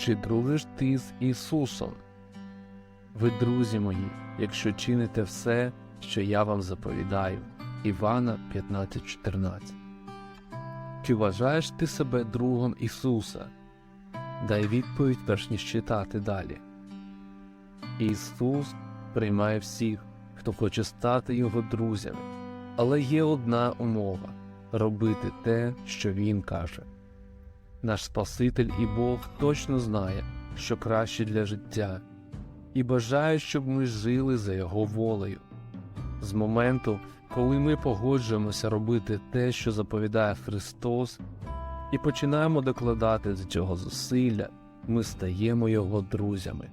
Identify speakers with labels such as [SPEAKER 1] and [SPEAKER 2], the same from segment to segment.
[SPEAKER 1] чи дружиш ти з Ісусом? Ви, друзі мої, якщо чините все, що я вам заповідаю. Івана 15.14 Чи вважаєш ти себе другом Ісуса? Дай відповідь, перш ніж читати далі. Ісус приймає всіх, хто хоче стати Його друзями, але є одна умова робити те, що Він каже. Наш Спаситель і Бог точно знає, що краще для життя, і бажає, щоб ми жили за Його волею. З моменту, коли ми погоджуємося робити те, що заповідає Христос, і починаємо докладати до цього зусилля, ми стаємо Його друзями.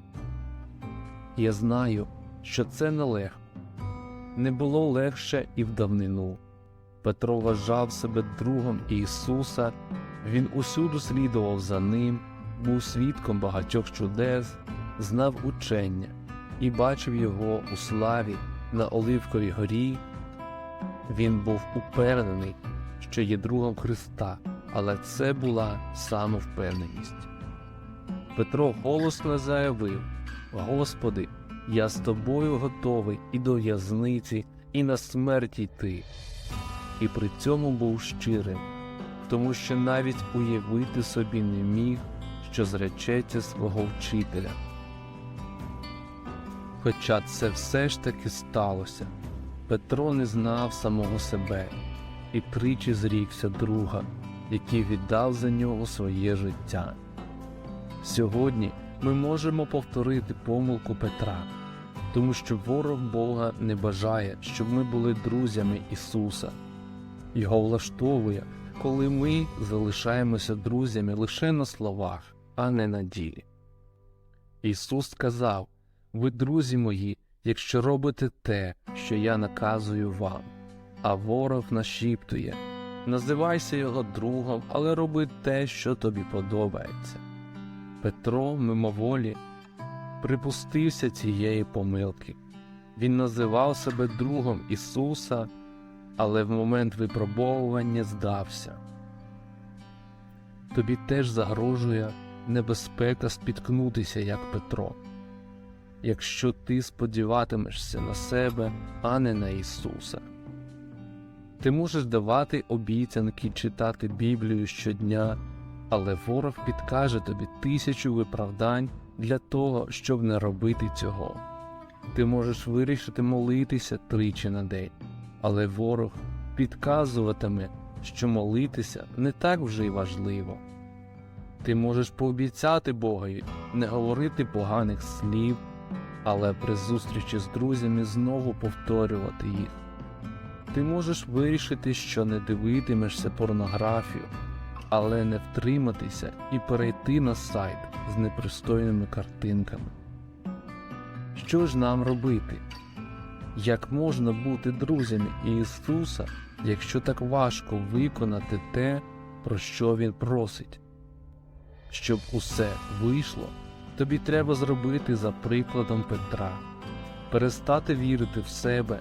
[SPEAKER 1] Я знаю, що це нелегко. Не було легше і в давнину. Петро вважав себе другом Ісуса, він усюду слідував за ним, був свідком багатьох чудес, знав учення і бачив його у славі на Оливковій горі. Він був упевнений, що є другом Христа, але це була самовпевненість. Петро голосно заявив: Господи, я з тобою готовий і до в'язниці, і на смерть йти. І при цьому був щирим, тому що навіть уявити собі не міг, що зречеться свого вчителя. Хоча це все ж таки сталося, Петро не знав самого себе і тричі зрікся друга, який віддав за нього своє життя. Сьогодні ми можемо повторити помилку Петра, тому що ворог Бога не бажає, щоб ми були друзями Ісуса. Його влаштовує, коли ми залишаємося друзями лише на словах, а не на ділі. Ісус сказав: Ви, друзі мої, якщо робите те, що я наказую вам, а ворог нашіптує, називайся його другом, але роби те, що тобі подобається. Петро мимоволі припустився цієї помилки. Він називав себе другом Ісуса, але в момент випробовування здався. Тобі теж загрожує небезпека спіткнутися, як Петро, якщо ти сподіватимешся на себе, а не на Ісуса. Ти можеш давати обіцянки читати Біблію щодня, але ворог підкаже тобі тисячу виправдань для того, щоб не робити цього. Ти можеш вирішити молитися тричі на день, але ворог підказуватиме, що молитися не так вже й важливо. Ти можеш пообіцяти Богові не говорити поганих слів, але при зустрічі з друзями знову повторювати їх. Ти можеш вирішити, що не дивитимешся порнографію, але не втриматися і перейти на сайт з непристойними картинками. Що ж нам робити? Як можна бути друзями Ісуса, якщо так важко виконати те, про що Він просить? Щоб усе вийшло, тобі треба зробити за прикладом Петра, перестати вірити в себе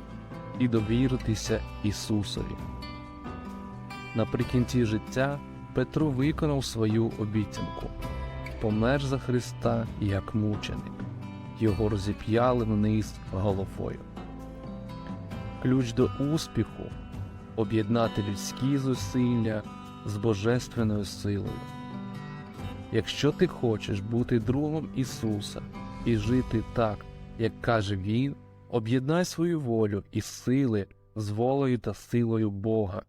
[SPEAKER 1] і довіритися Ісусові. Наприкінці життя Петро виконав свою обіцянку, помер за Христа як мученик, його розіп'яли вниз головою. Ключ до успіху об'єднати людські зусилля з божественною силою. Якщо ти хочеш бути другом Ісуса і жити так, як каже Він, об'єднай свою волю і сили з волею та силою Бога,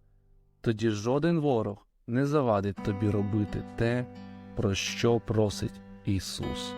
[SPEAKER 1] тоді жоден ворог не завадить тобі робити те, про що просить Ісус.